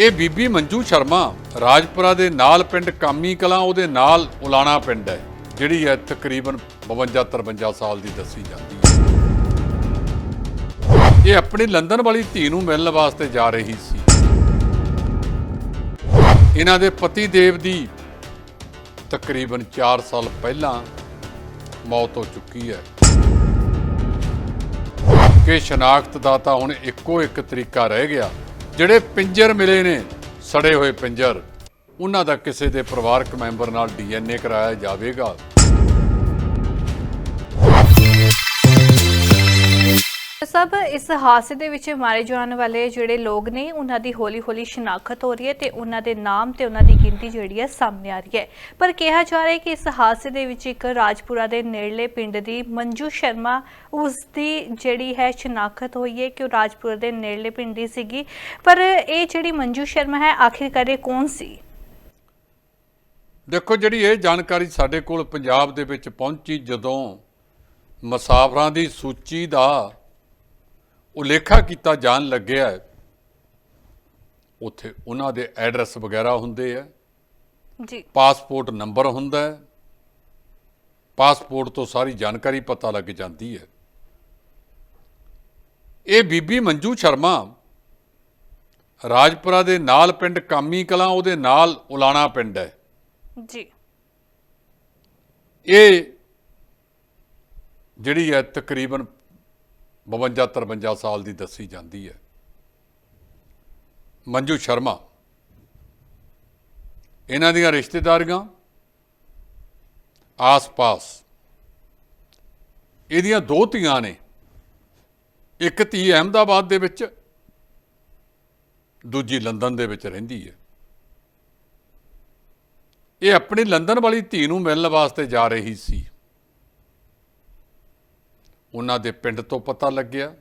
ਇਹ ਬੀਬੀ ਮੰਜੂ ਸ਼ਰਮਾ ਰਾਜਪੁਰਾ ਦੇ ਨਾਲ ਪਿੰਡ ਕਾਮੀ ਕਲਾਂ, ਉਹਦੇ ਨਾਲ ਉਲਾਣਾ ਪਿੰਡ ਹੈ, ਜਿਹੜੀ ਹੈ ਤਕਰੀਬਨ 52 53 ਸਾਲ ਦੀ ਦੱਸੀ ਜਾਂਦੀ ਹੈ। ਇਹ ਆਪਣੀ ਲੰਡਨ ਵਾਲੀ ਧੀ ਨੂੰ ਮਿਲਣ ਵਾਸਤੇ ਜਾ ਰਹੀ ਸੀ। ਇਹਨਾਂ ਦੇ ਪਤੀ ਦੇਵ ਦੀ ਤਕਰੀਬਨ 4 ਸਾਲ ਪਹਿਲਾਂ ਮੌਤ ਹੋ ਚੁੱਕੀ ਹੈ। ਕਿ ਸ਼ਨਾਖਤ ਦਾ ਤਾਂ ਹੁਣ ਇੱਕੋ ਇੱਕ ਤਰੀਕਾ ਰਹਿ ਗਿਆ। ਜਿਹੜੇ ਪਿੰਜਰ ਮਿਲੇ ਨੇ, ਸੜੇ ਹੋਏ ਪਿੰਜਰ, ਉਹਨਾਂ ਦਾ ਕਿਸੇ ਦੇ ਪਰਿਵਾਰਕ ਮੈਂਬਰ ਨਾਲ ਡੀਐਨਏ ਕਰਾਇਆ ਜਾਵੇਗਾ। ਸਭ ਇਸ ਹਾਦਸੇ ਦੇ ਵਿੱਚ ਮਾਰੇ ਜਾਣ ਵਾਲੇ ਜਿਹੜੇ ਲੋਕ ਨੇ, ਉਹਨਾਂ ਦੀ ਹੌਲੀ-ਹੌਲੀ ਸ਼ਨਾਖਤ ਹੋ ਰਹੀ ਹੈ ਤੇ ਉਹਨਾਂ ਦੇ ਨਾਮ ਤੇ ਉਹਨਾਂ ਦੀ ਗਿਣਤੀ ਜਿਹੜੀ ਹੈ ਸਾਹਮਣੇ ਆ ਰਹੀ ਹੈ। ਪਰ ਕਿਹਾ ਜਾ ਰਿਹਾ ਹੈ ਕਿ ਇਸ ਹਾਦਸੇ ਦੇ ਵਿੱਚ ਇੱਕ ਰਾਜਪੁਰਾ ਦੇ ਨੇੜਲੇ ਪਿੰਡ ਦੀ ਮੰਜੂ ਸ਼ਰਮਾ, ਉਸ ਦੀ ਜਿਹੜੀ ਹੈ ਸ਼ਨਾਖਤ ਹੋਈ ਹੈ ਕਿ ਉਹ ਰਾਜਪੁਰਾ ਦੇ ਨੇੜਲੇ ਪਿੰਡ ਦੀ ਸੀਗੀ। ਪਰ ਇਹ ਜਿਹੜੀ ਮੰਜੂ ਸ਼ਰਮਾ ਹੈ, ਆਖਿਰਕਾਰ ਇਹ ਕੌਣ ਸੀ? ਦੇਖੋ ਜਿਹੜੀ ਇਹ ਜਾਣਕਾਰੀ ਸਾਡੇ ਕੋਲ ਪੰਜਾਬ ਦੇ ਵਿੱਚ ਪਹੁੰਚੀ, ਜਦੋਂ ਮੁਸਾਫਰਾਂ ਦੀ ਸੂਚੀ ਦਾ ਉਲੇਖਾ ਕੀਤਾ ਜਾਣ ਲੱਗਿਆ ਹੈ, ਉੱਥੇ ਉਹਨਾਂ ਦੇ ਐਡਰੈਸ ਵਗੈਰਾ ਹੁੰਦੇ ਆ ਜੀ। ਪਾਸਪੋਰਟ ਨੰਬਰ ਹੁੰਦਾ ਹੈ। ਪਾਸਪੋਰਟ ਤੋਂ ਸਾਰੀ ਜਾਣਕਾਰੀ ਪਤਾ ਲੱਗ ਜਾਂਦੀ ਹੈ। ਇਹ ਬੀਬੀ ਮੰਜੂ ਸ਼ਰਮਾ ਰਾਜਪੁਰਾ ਦੇ ਨਾਲ ਪਿੰਡ ਕਾਮੀ ਕਲਾਂ ਉਹਦੇ ਨਾਲ ਉਲਾਣਾ ਪਿੰਡ ਹੈ। ਜੀ। ਇਹ ਜਿਹੜੀ ਹੈ ਤਕਰੀਬਨ 52 53 ਸਾਲ ਦੀ ਦੱਸੀ ਜਾਂਦੀ ਹੈ। ਮੰਜੂ ਸ਼ਰਮਾ। ਇਹਨਾਂ ਦੀਆਂ ਰਿਸ਼ਤੇਦਾਰੀਆਂ, ਆਸ-ਪਾਸ। ਇਹਦੀਆਂ ਦੋ ਧੀਆਂ ਨੇ। ਇੱਕ ਧੀ ਅਹਿਮਦਾਬਾਦ ਦੇ ਵਿੱਚ, ਦੂਜੀ ਲੰਡਨ ਦੇ ਵਿੱਚ ਰਹਿੰਦੀ ਹੈ। ਇਹ ਆਪਣੀ ਲੰਡਨ ਵਾਲੀ ਧੀ ਨੂੰ ਮਿਲਣ ਵਾਸਤੇ ਜਾ ਰਹੀ ਸੀ। ਉਹਨਾਂ ਦੇ ਪਿੰਡ ਤੋਂ ਪਤਾ ਲੱਗਿਆ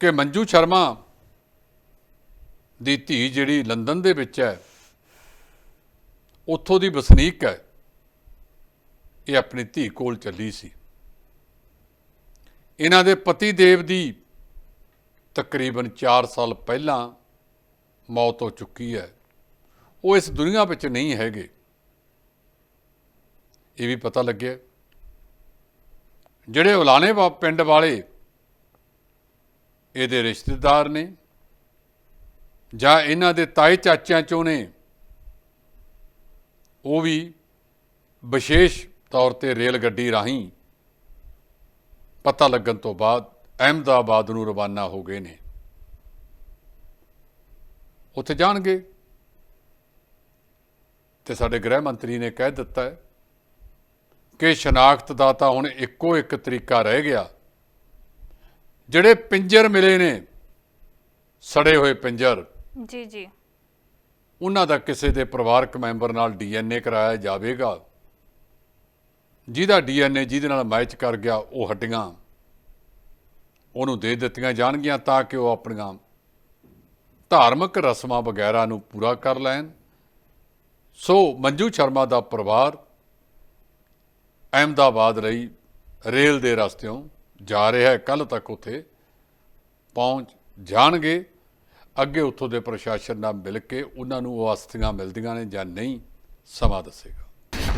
ਕਿ ਮੰਜੂ ਸ਼ਰਮਾ ਦੀ ਧੀ ਜਿਹੜੀ ਲੰਡਨ ਦੇ ਵਿੱਚ ਹੈ, ਉੱਥੋਂ ਦੀ ਵਸਨੀਕ ਹੈ, ਇਹ ਆਪਣੀ ਧੀ ਕੋਲ ਚੱਲੀ ਸੀ। ਇਹਨਾਂ ਦੇ ਪਤੀ ਦੇਵ ਦੀ ਤਕਰੀਬਨ 4 ਸਾਲ ਪਹਿਲਾਂ ਮੌਤ ਹੋ ਚੁੱਕੀ ਹੈ। ਉਹ ਇਸ ਦੁਨੀਆ ਵਿੱਚ ਨਹੀਂ ਹੈਗੇ। ਇਹ ਵੀ ਪਤਾ ਲੱਗਿਆ। ਜਿਹੜੇ ਉਲਾਣੇ ਵਾ ਪਿੰਡ ਵਾਲੇ, ਇਹਦੇ ਰਿਸ਼ਤੇਦਾਰ ਨੇ ਜਾਂ ਇਹਨਾਂ ਦੇ ਤਾਏ ਚਾਚਿਆਂ ਚੋਂ ਨੇ, ਉਹ ਵੀ ਵਿਸ਼ੇਸ਼ ਤੌਰ ਤੇ ਰੇਲ ਗੱਡੀ ਰਾਹੀਂ ਪਤਾ ਲੱਗਣ ਤੋਂ ਬਾਅਦ ਅਹਿਮਦਾਬਾਦ ਨੂੰ ਰਵਾਨਾ ਹੋ ਗਏ ਨੇ। ਉੱਥੇ ਜਾਣਗੇ। ਤੇ ਸਾਡੇ ਗ੍ਰਹਿ ਮੰਤਰੀ ਨੇ ਕਹਿ ਦਿੱਤਾ ਹੈ ਕਿ ਸ਼ਨਾਖਤ ਦਾ ਤਾਂ ਹੁਣ ਇੱਕੋ ਇੱਕ ਤਰੀਕਾ ਰਹਿ ਗਿਆ। ਜਿਹੜੇ ਪਿੰਜਰ ਮਿਲੇ ਨੇ ਸੜੇ ਹੋਏ ਪਿੰਜਰ ਜੀ ਜੀ। ਉਹਨਾਂ ਦਾ ਕਿਸੇ ਦੇ ਪਰਿਵਾਰਕ ਮੈਂਬਰ ਨਾਲ ਡੀਐਨਏ ਕਰਾਇਆ ਜਾਵੇਗਾ। ਜਿਹਦਾ ਡੀਐਨਏ ਜਿਹਦੇ ਨਾਲ ਮੈਚ ਕਰ ਗਿਆ ਉਹ ਹੱਡੀਆਂ ਉਹਨੂੰ ਦੇ ਦਿੱਤੀਆਂ ਜਾਣਗੀਆਂ ਤਾਂ ਕਿ ਉਹ ਆਪਣੀਆਂ ਧਾਰਮਿਕ ਰਸਮਾਂ ਵਗੈਰਾ ਨੂੰ ਪੂਰਾ ਕਰ ਲੈਣ। ਸੋ ਮੰਜੂ ਸ਼ਰਮਾ ਦਾ ਪਰਿਵਾਰ ਅਹਿਮਦਾਬਾਦ ਲਈ ਰੇਲ ਦੇ ਰਸਤਿਓਂ ਜਾ ਰਿਹਾ ਹੈ ਕੱਲ ਤੱਕ ਉੱਥੇ ਪਹੁੰਚ ਜਾਣਗੇ। ਅੱਗੇ ਉੱਥੋਂ ਦੇ ਪ੍ਰਸ਼ਾਸਨ ਨਾਲ ਮਿਲ ਕੇ ਉਹਨਾਂ ਨੂੰ ਉਹ ਅਸਥੀਆਂ ਮਿਲਦੀਆਂ ਨੇ ਜਾਂ ਨਹੀਂ ਸਮਾਂ ਦੱਸੇਗਾ।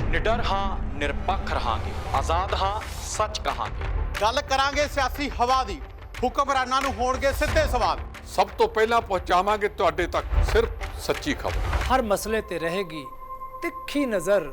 ਨਿਡਰ ਹਾਂ ਨਿਰਪੱਖ ਰਹਾਂਗੇ ਆਜ਼ਾਦ ਹਾਂ ਸੱਚ ਕਹਾਂਗੇ। ਗੱਲ ਕਰਾਂਗੇ ਸਿਆਸੀ ਹਵਾ ਦੀ ਹੁਕਮਰਾਨਾਂ ਨੂੰ ਹੋਣਗੇ ਸਿੱਧੇ ਸਵਾਲ। ਸਭ ਤੋਂ ਪਹਿਲਾਂ ਪਹੁੰਚਾਵਾਂਗੇ ਤੁਹਾਡੇ ਤੱਕ ਸਿਰਫ ਸੱਚੀ ਖਬਰ। ਹਰ ਮਸਲੇ ਤੇ ਰਹੇਗੀ ਤਿੱਖੀ ਨਜ਼ਰ।